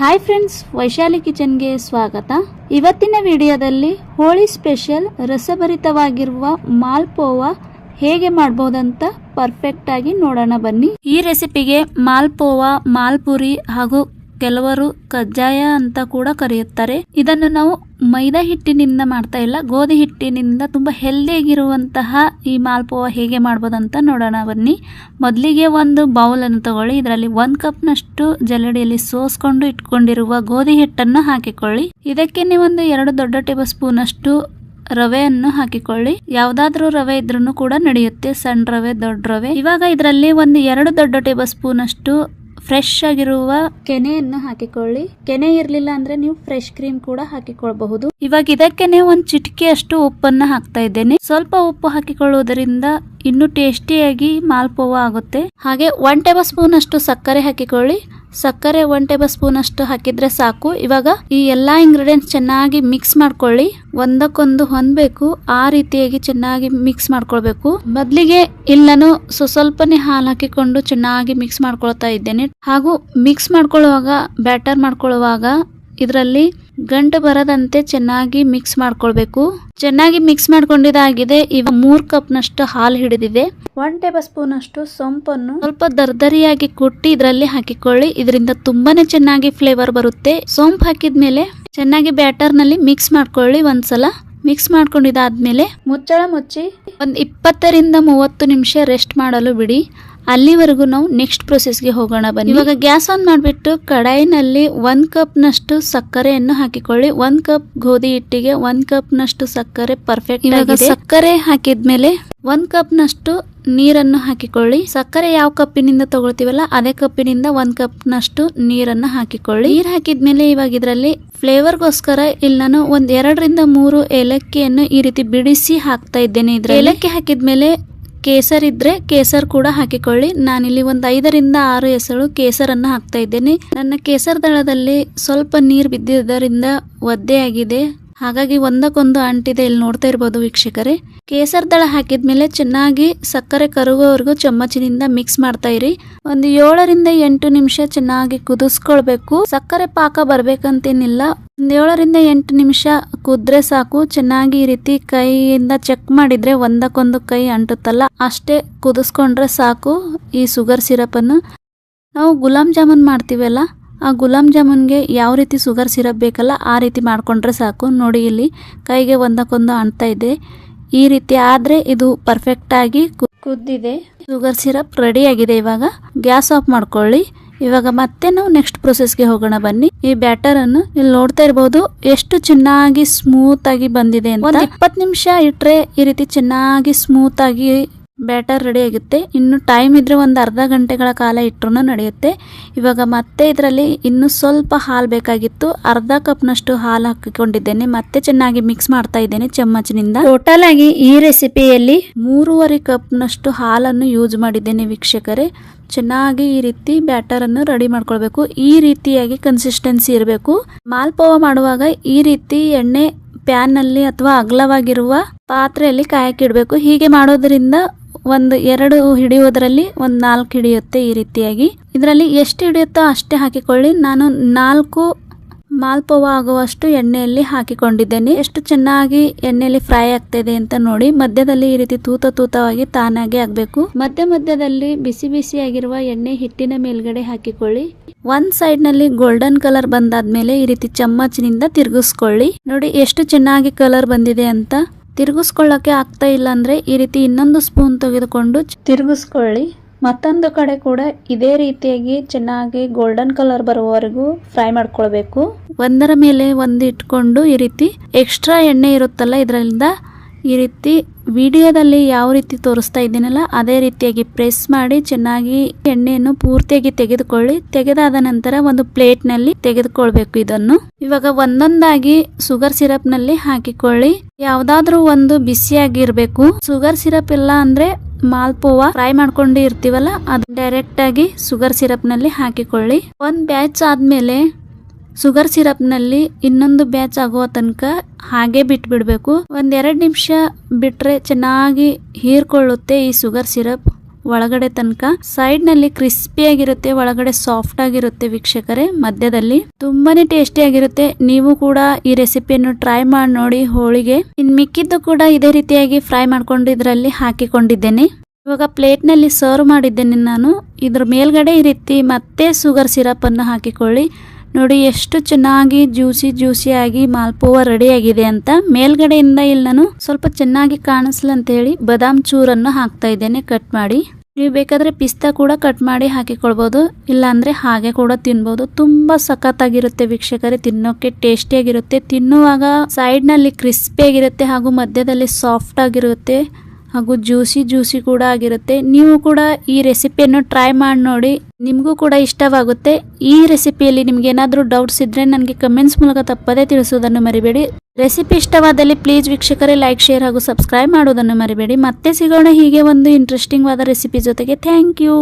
Hi friends Vaishali ಕಿಚನ್ಗೆ ಸ್ವಾಗತ. ಇವತ್ತಿನ ವಿಡಿಯೋದಲ್ಲಿ ಹೋಳಿ ಸ್ಪೆಷಲ್ ರಸಭರಿತವಾಗಿರುವ ಮಾಲ್ಪೋವಾ ಹೇಗೆ ಮಾಡ್ಬೋದಂತ ಪರ್ಫೆಕ್ಟ್ ಆಗಿ ನೋಡೋಣ ಬನ್ನಿ. ಈ ರೆಸಿಪಿಗೆ ಮಾಲ್ಪೋವಾ, ಮಾಲ್ಪುರಿ ಹಾಗೂ ಕೆಲವರು ಕಜ್ಜಾಯ ಅಂತ ಕೂಡ ಕರೆಯುತ್ತಾರೆ. ಇದನ್ನು ನಾವು ಮೈದಾ ಹಿಟ್ಟಿನಿಂದ ಮಾಡ್ತಾ ಇಲ್ಲ, ಗೋಧಿ ಹಿಟ್ಟಿನಿಂದ ತುಂಬಾ ಹೆಲ್ದಿಯಾಗಿರುವಂತಹ ಈ ಮಾಲ್ಪೋವಾ ಹೇಗೆ ಮಾಡ್ಬೋದಂತ ನೋಡೋಣ ಬನ್ನಿ. ಮೊದಲಿಗೆ ಒಂದು ಬೌಲ್ ಅನ್ನು ತಗೊಳ್ಳಿ, ಇದರಲ್ಲಿ ಒಂದ್ ಕಪ್ ನಷ್ಟು ಜಲಡಿಯಲ್ಲಿ ಸೋಸ್ಕೊಂಡು ಇಟ್ಕೊಂಡಿರುವ ಗೋಧಿ ಹಿಟ್ಟನ್ನು ಹಾಕಿಕೊಳ್ಳಿ. ಇದಕ್ಕೆ ಒಂದು ಎರಡು ದೊಡ್ಡ ಟೇಬಲ್ ಸ್ಪೂನ್ ಅಷ್ಟು ರವೆಯನ್ನು ಹಾಕಿಕೊಳ್ಳಿ. ಯಾವ್ದಾದ್ರೂ ರವೆ ಇದ್ರೂ ಕೂಡ ನಡೆಯುತ್ತೆ, ಸಣ್ಣ ರವೆ, ದೊಡ್ಡ ರವೆ. ಇವಾಗ ಇದರಲ್ಲಿ ಒಂದು ಎರಡು ದೊಡ್ಡ ಟೇಬಲ್ ಸ್ಪೂನ್ ಅಷ್ಟು ಫ್ರೆಶ್ ಆಗಿರುವ ಕೆನೆಯನ್ನು ಹಾಕಿಕೊಳ್ಳಿ. ಕೆನೆ ಇರ್ಲಿಲ್ಲ ಅಂದ್ರೆ ನೀವು ಫ್ರೆಶ್ ಕ್ರೀಮ್ ಕೂಡ ಹಾಕಿಕೊಳ್ಳಬಹುದು ಇವಾಗ ಇದಕ್ಕೆನೆ ಒಂದ್ ಚಿಟಿಕೆ ಅಷ್ಟು ಉಪ್ಪನ್ನ ಹಾಕ್ತಾ ಇದ್ದೇನೆ. ಸ್ವಲ್ಪ ಉಪ್ಪು ಹಾಕಿಕೊಳ್ಳುವುದರಿಂದ ಇನ್ನು ಟೇಸ್ಟಿಯಾಗಿ ಮಾಲ್ಪೋವಾ ಆಗುತ್ತೆ. ಹಾಗೆ ಒನ್ ಟೇಬಲ್ ಸ್ಪೂನ್ ಅಷ್ಟು ಸಕ್ಕರೆ ಹಾಕಿಕೊಳ್ಳಿ. ಸಕ್ಕರೆ ಒನ್ ಟೇಬಲ್ ಸ್ಪೂನ್ ಅಷ್ಟು ಹಾಕಿದ್ರೆ ಸಾಕು. ಇವಾಗ ಈ ಎಲ್ಲಾ ಇಂಗ್ರೀಡಿಯೆಂಟ್ಸ್ ಚೆನ್ನಾಗಿ ಮಿಕ್ಸ್ ಮಾಡ್ಕೊಳ್ಳಿ. ಒಂದಕ್ಕೊಂದು ಹೊಂದಬೇಕು ಆ ರೀತಿಯಾಗಿ ಚೆನ್ನಾಗಿ ಮಿಕ್ಸ್ ಮಾಡ್ಕೊಳ್ಬೇಕು. ಮೊದ್ಲಿಗೆ ಇಲ್ಲಿ ನಾನು ಸ್ವ- ಸ್ವಲ್ಪನೇ ಹಾಲು ಹಾಕಿಕೊಂಡು ಚೆನ್ನಾಗಿ ಮಿಕ್ಸ್ ಮಾಡ್ಕೊಳ್ತಾ ಇದ್ದೇನೆ. ಹಾಗೂ ಮಿಕ್ಸ್ ಮಾಡ್ಕೊಳ್ಳುವಾಗ ಬ್ಯಾಟರ್ ಮಾಡ್ಕೊಳ್ಳುವಾಗ ಇದರಲ್ಲಿ ಗಂಟು ಬರದಂತೆ ಚೆನ್ನಾಗಿ ಮಿಕ್ಸ್ ಮಾಡ್ಕೊಳ್ಬೇಕು. ಚೆನ್ನಾಗಿ ಮಿಕ್ಸ್ ಮಾಡ್ಕೊಂಡಿದಾಗಿದೆ ಈಗ ಮೂರ್ ಕಪ್ ನಷ್ಟು ಹಾಲು ಹಿಡಿದಿದೆ. ಒನ್ ಟೇಬಲ್ ಸ್ಪೂನ್ ಅಷ್ಟು ಸೊಂಪನ್ನು ಸ್ವಲ್ಪ ದರ್ದರಿಯಾಗಿ ಕುಟ್ಟಿ ಇದರಲ್ಲಿ ಹಾಕಿಕೊಳ್ಳಿ. ಇದರಿಂದ ತುಂಬಾನೇ ಚೆನ್ನಾಗಿ ಫ್ಲೇವರ್ ಬರುತ್ತೆ. ಸೋಂಪು ಹಾಕಿದ್ಮೇಲೆ ಚೆನ್ನಾಗಿ ಬ್ಯಾಟರ್ನಲ್ಲಿ ಮಿಕ್ಸ್ ಮಾಡ್ಕೊಳ್ಳಿ ಒಂದ್ಸಲ. ಮಿಕ್ಸ್ ಮಾಡ್ಕೊಂಡಿದ್ದಾದ್ಮೇಲೆ ಮುಚ್ಚಳ ಮುಚ್ಚಿ ಒಂದ್ ಇಪ್ಪತ್ತರಿಂದ ಮೂವತ್ತು ನಿಮಿಷ ರೆಸ್ಟ್ ಮಾಡಲು ಬಿಡಿ. ಅಲ್ಲಿವರೆಗೂ ನಾವು ನೆಕ್ಸ್ಟ್ ಪ್ರೊಸೆಸ್ಗೆ ಹೋಗೋಣ ಬನ್ನಿ. ಇವಾಗ ಗ್ಯಾಸ್ ಆನ್ ಮಾಡಿಬಿಟ್ಟು ಕಡಾಯಿನಲ್ಲಿ ಒಂದು ಕಪ್ ನಷ್ಟು ಸಕ್ಕರೆಯನ್ನು ಹಾಕಿಕೊಳ್ಳಿ. ಒಂದು ಕಪ್ ಗೋಧಿ ಹಿಟ್ಟಿಗೆ ಒಂದು ಕಪ್ ನಷ್ಟು ಸಕ್ಕರೆ ಪರ್ಫೆಕ್ಟ್ ಇವಾಗ ಸಕ್ಕರೆ ಹಾಕಿದ್ಮೇಲೆ ಒಂದು ಕಪ್ ನಷ್ಟು ನೀರನ್ನು ಹಾಕಿಕೊಳ್ಳಿ. ಸಕ್ಕರೆ ಯಾವ ಕಪ್ಪಿನಿಂದ ತಗೊಳ್ತೀವಲ್ಲ ಅದೇ ಕಪ್ಪಿನಿಂದ ಒಂದು ಕಪ್ ನಷ್ಟು ನೀರನ್ನು ಹಾಕಿಕೊಳ್ಳಿ. ನೀರು ಹಾಕಿದ್ಮೇಲೆ ಇವಾಗ ಇದರಲ್ಲಿ ಫ್ಲೇವರ್ಗೋಸ್ಕರ ಇಲ್ಲಿ ನಾನು ಒಂದ್ ಎರಡರಿಂದ ಮೂರು ಏಲಕ್ಕಿಯನ್ನು ಈ ರೀತಿ ಬಿಡಿಸಿ ಹಾಕ್ತಾ ಇದ್ದೇನೆ ಇದ್ರ ಏಲಕ್ಕಿ ಹಾಕಿದ್ಮೇಲೆ ಕೇಸರ್ ಇದ್ರೆ ಕೇಸರ್ ಕೂಡ ಹಾಕಿಕೊಳ್ಳಿ. ನಾನಿಲ್ಲಿ ಒಂದು ಐದರಿಂದ ಆರು ಎಸಳು ಕೇಸರನ್ನ ಹಾಕ್ತಾ ಇದ್ದೇನೆ. ನನ್ನ ಕೇಸರ್ ದಳದಲ್ಲಿ ಸ್ವಲ್ಪ ನೀರು ಬಿದ್ದಿದ್ದರಿಂದ ಒದ್ದೆ ಆಗಿದೆ ಹಾಗಾಗಿ ಒಂದಕ್ಕೊಂದು ಅಂಟಿದೆ ಇಲ್ಲಿ ನೋಡ್ತಾ ಇರ್ಬೋದು ವೀಕ್ಷಕರೇ. ಕೇಸರ್ ದಳ ಹಾಕಿದ್ಮೇಲೆ ಚೆನ್ನಾಗಿ ಸಕ್ಕರೆ ಕರಗುವವರೆಗೂ ಚಮಚಿನಿಂದ ಮಿಕ್ಸ್ ಮಾಡ್ತಾ ಇರಿ. ಒಂದು ಏಳರಿಂದ ಎಂಟು ನಿಮಿಷ ಚೆನ್ನಾಗಿ ಕುದಿಸ್ಕೊಳ್ಬೇಕು. ಸಕ್ಕರೆ ಪಾಕ ಬರ್ಬೇಕಂತೇನಿಲ್ಲ. ಒಂದ್ ಏಳರಿಂದ ಎಂಟು ನಿಮಿಷ ಕುದ್ರೆ ಸಾಕು. ಚೆನ್ನಾಗಿ ಈ ರೀತಿ ಕೈಯಿಂದ ಚೆಕ್ ಮಾಡಿದ್ರೆ ಒಂದಕ್ಕೊಂದು ಕೈ ಅಂಟುತ್ತಲ್ಲ, ಅಷ್ಟೇ ಕುದಿಸ್ಕೊಂಡ್ರೆ ಸಾಕು ಈ ಸುಗರ್ ಸಿರಪ್ ಅನ್ನು. ನಾವು ಗುಲಾಬ್ ಜಾಮೂನ್ ಮಾಡ್ತೀವಲ್ಲ ಆ ಗುಲಾಬ್ ಜಾಮೂನ್ಗೆ ಯಾವ ರೀತಿ ಸುಗರ್ ಸಿರಪ್ ಬೇಕಲ್ಲ ಆ ರೀತಿ ಮಾಡ್ಕೊಂಡ್ರೆ ಸಾಕು. ನೋಡಿ ಇಲ್ಲಿ ಕೈಗೆ ಒಂದಕ್ಕೊಂದು ಅಂಟ್ತಾ ಇದೆ. ಈ ರೀತಿ ಆದ್ರೆ ಇದು ಪರ್ಫೆಕ್ಟ್ ಆಗಿ ಕುದ್ದಿದೆ. ಶುಗರ್ ಸಿರಪ್ ರೆಡಿ ಆಗಿದೆ ಇವಾಗ. ಗ್ಯಾಸ್ ಆಫ್ ಮಾಡ್ಕೊಳ್ಳಿ. ಇವಾಗ ಮತ್ತೆ ನಾವು ನೆಕ್ಸ್ಟ್ ಪ್ರೊಸೆಸ್ಗೆ ಹೋಗೋಣ ಬನ್ನಿ. ಈ ಬ್ಯಾಟರ್ ಅನ್ನು ಇಲ್ಲಿ ನೋಡ್ತಾ ಇರಬಹುದು ಎಷ್ಟು ಚೆನ್ನಾಗಿ ಸ್ಮೂತ್ ಆಗಿ ಬಂದಿದೆ ಅಂತ. ಇಪ್ಪತ್ತು ನಿಮಿಷ ಇಟ್ರೆ ಈ ರೀತಿ ಚೆನ್ನಾಗಿ ಸ್ಮೂತ್ ಆಗಿ ಬ್ಯಾಟರ್ ರೆಡಿ ಆಗುತ್ತೆ ಇನ್ನು ಟೈಮ್ ಇದ್ರೆ ಒಂದು ಅರ್ಧ ಗಂಟೆಗಳ ಕಾಲ ಇಟ್ಟರೂ ನಡೆಯುತ್ತೆ. ಇವಾಗ ಮತ್ತೆ ಇದರಲ್ಲಿ ಇನ್ನು ಸ್ವಲ್ಪ ಹಾಲು ಬೇಕಾಗಿತ್ತು. ಅರ್ಧ ಕಪ್ನಷ್ಟು ಹಾಲು ಹಾಕಿಕೊಂಡಿದ್ದೇನೆ. ಮತ್ತೆ ಚೆನ್ನಾಗಿ ಮಿಕ್ಸ್ ಮಾಡ್ತಾ ಇದ್ದೇನೆ ಚಮ್ಮಚಿನಿಂದ ಟೋಟಲ್ ಆಗಿ ಈ ರೆಸಿಪಿಯಲ್ಲಿ ಮೂರುವರೆ ಕಪ್ನಷ್ಟು ಹಾಲನ್ನು ಯೂಸ್ ಮಾಡಿದ್ದೇನೆ ವೀಕ್ಷಕರೇ. ಚೆನ್ನಾಗಿ ಈ ರೀತಿ ಬ್ಯಾಟರ್ ಅನ್ನು ರೆಡಿ ಮಾಡ್ಕೊಳ್ಬೇಕು. ಈ ರೀತಿಯಾಗಿ ಕನ್ಸಿಸ್ಟೆನ್ಸಿ ಇರಬೇಕು. ಮಾಲ್ಪೋವ ಮಾಡುವಾಗ ಈ ರೀತಿ ಎಣ್ಣೆ ಪ್ಯಾನ್ನಲ್ಲಿ ಅಥವಾ ಅಗಲವಾಗಿರುವ ಪಾತ್ರೆಯಲ್ಲಿ ಕಾಯಕ್ಕಿಡಬೇಕು ಹೀಗೆ ಮಾಡೋದ್ರಿಂದ ಒಂದು ಎರಡು ಹಿಡಿಯೋದ್ರಲ್ಲಿ ಒಂದು ನಾಲ್ಕು ಹಿಡಿಯುತ್ತೆ ಈ ರೀತಿಯಾಗಿ. ಇದರಲ್ಲಿ ಎಷ್ಟು ಹಿಡಿಯುತ್ತೋ ಅಷ್ಟೇ ಹಾಕಿಕೊಳ್ಳಿ. ನಾನು ನಾಲ್ಕು ಮಾಲ್ಪವ ಆಗುವಷ್ಟು ಎಣ್ಣೆಯಲ್ಲಿ ಹಾಕಿಕೊಂಡಿದ್ದೇನೆ. ಎಷ್ಟು ಚೆನ್ನಾಗಿ ಎಣ್ಣೆಯಲ್ಲಿ ಫ್ರೈ ಆಗ್ತಿದೆ ಅಂತ ನೋಡಿ. ಮಧ್ಯದಲ್ಲಿ ಈ ರೀತಿ ತೂತ ತೂತವಾಗಿ ತಾನಾಗೆ ಆಗಬೇಕು. ಮಧ್ಯ ಮಧ್ಯದಲ್ಲಿ ಬಿಸಿ ಬಿಸಿಯಾಗಿರುವ ಎಣ್ಣೆ ಹಿಟ್ಟಿನ ಮೇಲ್ಗಡೆ ಹಾಕಿಕೊಳ್ಳಿ. ಒಂದ್ ಸೈಡ್ನಲ್ಲಿ ಗೋಲ್ಡನ್ ಕಲರ್ ಬಂದಾದ್ಮೇಲೆ ಈ ರೀತಿ ಚಮ್ಮಚ್ನಿಂದ ತಿರುಗಿಸ್ಕೊಳ್ಳಿ. ನೋಡಿ ಎಷ್ಟು ಚೆನ್ನಾಗಿ ಕಲರ್ ಬಂದಿದೆ ಅಂತ. ತಿರುಗಿಸ್ಕೊಳ್ಳಕ್ಕೆ ಆಗ್ತಾ ಇಲ್ಲ ಅಂದರೆ ಈ ರೀತಿ ಇನ್ನೊಂದು ಸ್ಪೂನ್ ತೆಗೆದುಕೊಂಡು ತಿರುಗಿಸ್ಕೊಳ್ಳಿ. ಮತ್ತೊಂದು ಕಡೆ ಕೂಡ ಇದೇ ರೀತಿಯಾಗಿ ಚೆನ್ನಾಗಿ ಗೋಲ್ಡನ್ ಕಲರ್ ಬರುವವರೆಗೂ ಫ್ರೈ ಮಾಡ್ಕೊಳ್ಬೇಕು. ಒಂದರ ಮೇಲೆ ಒಂದು ಇಟ್ಕೊಂಡು ಈ ರೀತಿ ಎಕ್ಸ್ಟ್ರಾ ಎಣ್ಣೆ ಇರುತ್ತಲ್ಲ, ಇದರಿಂದ ಈ ರೀತಿ ವಿಡಿಯೋದಲ್ಲಿ ಯಾವ ರೀತಿ ತೋರಿಸ್ತಾ ಇದ್ದೀನಲ್ಲ, ಅದೇ ರೀತಿಯಾಗಿ ಪ್ರೆಸ್ ಮಾಡಿ ಚೆನ್ನಾಗಿ ಎಣ್ಣೆಯನ್ನು ಪೂರ್ತಿಯಾಗಿ ತೆಗೆದುಕೊಳ್ಳಿ. ತೆಗೆದಾದ ನಂತರ ಒಂದು ಪ್ಲೇಟ್ನಲ್ಲಿ ತೆಗೆದುಕೊಳ್ಬೇಕು ಇದನ್ನು. ಇವಾಗ ಒಂದೊಂದಾಗಿ ಶುಗರ್ ಸಿರಪ್ನಲ್ಲಿ ಹಾಕಿಕೊಳ್ಳಿ. ಯಾವ್ದಾದ್ರೂ ಒಂದು ಬಿಸಿಯಾಗಿರ್ಬೇಕು. ಸುಗರ್ ಸಿರಪ್ ಇಲ್ಲ ಅಂದ್ರೆ ಮಾಲ್ಪೋವಾ ಫ್ರೈ ಮಾಡ್ಕೊಂಡು ಇರ್ತೀವಲ್ಲ, ಅದು ಡೈರೆಕ್ಟ್ ಆಗಿ ಸುಗರ್ ಸಿರಪ್ನಲ್ಲಿ ಹಾಕಿಕೊಳ್ಳಿ. ಒಂದ್ ಬ್ಯಾಚ್ ಆದ್ಮೇಲೆ ಶುಗರ್ ಸಿರಪ್ನಲ್ಲಿ ಇನ್ನೊಂದು ಬ್ಯಾಚ್ ಆಗುವ ತನಕ ಹಾಗೆ ಬಿಟ್ಬಿಡ್ಬೇಕು. ಒಂದ್ ಒಂದೆರಡು ನಿಮಿಷ ಬಿಟ್ರೆ ಚೆನ್ನಾಗಿ ಹೀರ್ಕೊಳ್ಳುತ್ತೆ ಈ ಶುಗರ್ ಸಿರಪ್ ಒಳಗಡೆ ತನಕ. ಸೈಡ್ನಲ್ಲಿ ಕ್ರಿಸ್ಪಿ ಆಗಿರುತ್ತೆ, ಒಳಗಡೆ ಸಾಫ್ಟ್ ಆಗಿರುತ್ತೆ ವೀಕ್ಷಕರೇ. ಮಧ್ಯದಲ್ಲಿ ತುಂಬಾನೇ ಟೇಸ್ಟಿ ಆಗಿರುತ್ತೆ. ನೀವು ಕೂಡ ಈ ರೆಸಿಪಿಯನ್ನು ಟ್ರೈ ಮಾಡಿ ನೋಡಿ ಹೋಳಿಗೆ. ಇನ್ ಮಿಕ್ಕಿದ್ದು ಕೂಡ ಇದೇ ರೀತಿಯಾಗಿ ಫ್ರೈ ಮಾಡ್ಕೊಂಡು ಇದರಲ್ಲಿ ಹಾಕಿಕೊಂಡಿದ್ದೇನೆ. ಇವಾಗ ಪ್ಲೇಟ್ನಲ್ಲಿ ಸರ್ವ್ ಮಾಡಿದ್ದೇನೆ ನಾನು. ಇದ್ರ ಮೇಲ್ಗಡೆ ಈ ರೀತಿ ಮತ್ತೆ ಶುಗರ್ ಸಿರಪ್ ಅನ್ನು ಹಾಕಿಕೊಳ್ಳಿ. ನೋಡಿ ಎಷ್ಟು ಚೆನ್ನಾಗಿ ಜ್ಯೂಸಿ ಜ್ಯೂಸಿ ಆಗಿ ಮಾಲ್ಪೋವ ರೆಡಿ ಆಗಿದೆ ಅಂತ. ಮೇಲ್ಗಡೆಯಿಂದ ಇಲ್ಲಿ ನಾನು ಸ್ವಲ್ಪ ಚೆನ್ನಾಗಿ ಕಾಣಿಸ್ಲಿ ಅಂತ ಹೇಳಿ ಬಾದಾಮ್ ಚೂರನ್ನು ಹಾಕ್ತಾ ಇದ್ದೇನೆ ಕಟ್ ಮಾಡಿ. ನೀವು ಬೇಕಾದ್ರೆ ಪಿಸ್ತಾ ಕೂಡ ಕಟ್ ಮಾಡಿ ಹಾಕಿಕೊಳ್ಬೋದು, ಇಲ್ಲಾಂದ್ರೆ ಹಾಗೆ ಕೂಡ ತಿನ್ಬೋದು. ತುಂಬಾ ಸಖತ್ತಾಗಿರುತ್ತೆ ವೀಕ್ಷಕರೇ, ತಿನ್ನೋಕೆ ಟೇಸ್ಟಿಯಾಗಿರುತ್ತೆ. ತಿನ್ನುವಾಗ ಸೈಡ್ನಲ್ಲಿ ಕ್ರಿಸ್ಪಿ ಆಗಿರುತ್ತೆ ಹಾಗೂ ಮಧ್ಯದಲ್ಲಿ ಸಾಫ್ಟ್ ಆಗಿರುತ್ತೆ. ಹಾಗೂ ಜ್ಯೂಸಿ ಜ್ಯೂಸಿ ಕೂಡ ಆಗಿರುತ್ತೆ. ನೀವು ಕೂಡ ಈ ರೆಸಿಪಿಯನ್ನು ಟ್ರೈ ಮಾಡಿ ನೋಡಿ. ನಿಮಗೂ ಕೂಡ ಇಷ್ಟವಾಗುತ್ತೆ. ಈ ರೆಸಿಪಿಯಲ್ಲಿ ನಿಮ್ಗೆ ಏನಾದರೂ ಡೌಟ್ಸ್ ಇದ್ರೆ ನನಗೆ ಕಮೆಂಟ್ಸ್ ಮೂಲಕ ತಪ್ಪದೇ ತಿಳಿಸೋದನ್ನು ಮರಿಬೇಡಿ. ರೆಸಿಪಿ ಇಷ್ಟವಾದಲ್ಲಿ ಪ್ಲೀಸ್ ವೀಕ್ಷಕರೇ ಲೈಕ್ ಶೇರ್ ಹಾಗೂ ಸಬ್ಸ್ಕ್ರೈಬ್ ಮಾಡೋದನ್ನು ಮರಿಬೇಡಿ. ಮತ್ತೆ ಸಿಗೋಣ ಹೀಗೆ ಒಂದು ಇಂಟ್ರೆಸ್ಟಿಂಗ್ ವಾದ ರೆಸಿಪಿ ಜೊತೆಗೆ. Thank you